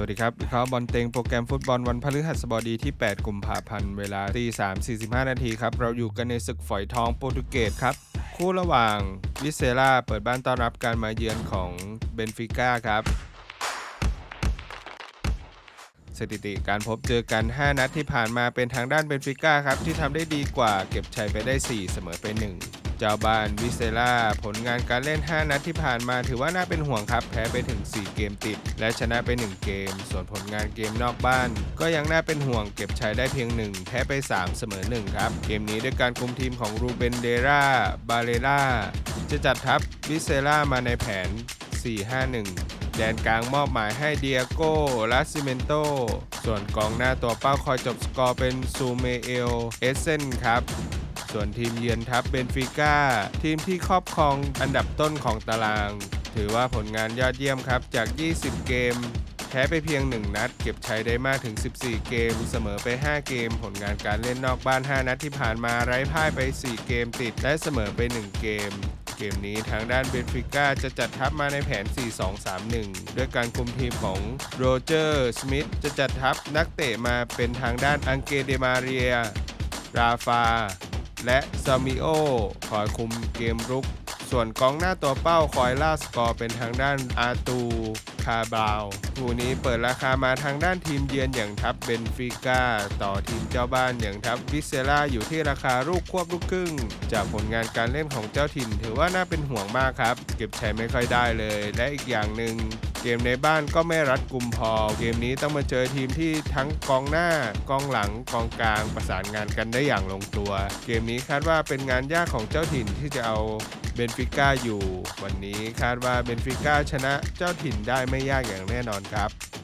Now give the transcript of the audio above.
วัสดีครับวิเคราะห์บอลเต็งโปรแกรมฟุตบอลวันพฤหัสบดีที่ 8 กุมภาพันธ์เวลาตี3 45 นาทีครับ เราอยู่กันในศึกฝอยทองโปรตุเกสครับ คู่ระหว่างวิเซล่าเปิดบ้านต้อนรับการมาเยือนของเบนฟิก้าครับสถิติการพบเจอกัน 5 นัดที่ผ่านมาเป็นทางด้านเบนฟิก้าครับ ที่ทำได้ดีกว่าเก็บชัยไปได้ 4 เสมอไป 1 เจ้าบ้านวิเซล่าผลงานการเล่น 5 นัดที่ผ่านมาถือว่าน่าเป็นห่วงครับ แพ้ไปถึง 4 เกมติด และชนะไป 1 เกม ส่วนผลงานเกมนอกบ้าน ก็ยังน่าเป็นห่วงเก็บชัยได้เพียง 1 แพ้ไป 3 เสมอ 1 ครับ เกมนี้ด้วยการคุมทีมของรูเบนเดราบาเลล่าจะจัดทัพวิเซล่ามาในแผน 4-5-1แดนกลางมอบหมายให้เดียโก้ลาซิเมนโต ส่วนกองหน้าตัวเป้าคอยจบสกอร์เป็นซูเมเอล เอเซนครับ ส่วนทีมเยือนทัพเบนฟิก้าทีมที่ครอบครองอันดับต้นของตาราง ถือว่าผลงานยอดเยี่ยมครับจาก 20 เกมแพ้ไปเพียง 1 นัด เก็บชัยได้มากถึง 14 เกม เสมอไป 5 เกม ผลงานการเล่นนอกบ้าน 5 นัดที่ผ่านมาไร้พ่ายไป 4 เกมติด และเสมอไป 1 เกม เกมนี้ทางด้านเบนฟิก้าจะจัดทัพมาในแผน 4-2-3-1 ด้วยการคุมทีมของโรเจอร์สมิธจะจัดทัพนักเตะมาเป็นทางด้านอังเกเดมาเรีย ราฟา และซามิโอคอยคุมเกมรุก ส่วนกองหน้าตัวเป้าคอยล่าสกอร์เป็นทางด้านอาตูคาบาวคู่นี้เปิดราคามาทางด้านทีมเยือนอย่างทัพเบนฟิก้า ต่อทีมเจ้าบ้านอย่างทัพวิเซล่าอยู่ที่ราคาลูกควบลูกครึ่ง จากผลงานการเล่นของเจ้าถิ่นถือว่าน่าเป็นห่วงมากครับ เก็บชัยไม่ค่อยได้เลย และอีกอย่างหนึ่ง เกมในบ้านก็ไม่รัดกุมพอ เกมนี้ต้องมาเจอทีมที่ทั้งกองหน้ากองหลังกองกลางประสานงานกันได้อย่างลงตัว เกมนี้คาดว่าเป็นงานยากของเจ้าถิ่นที่จะเอาเบนฟิก้าอยู่ วันนี้คาดว่าเบนฟิก้าชนะเจ้าถิ่นได้ไม่ยากอย่างแน่นอนครับ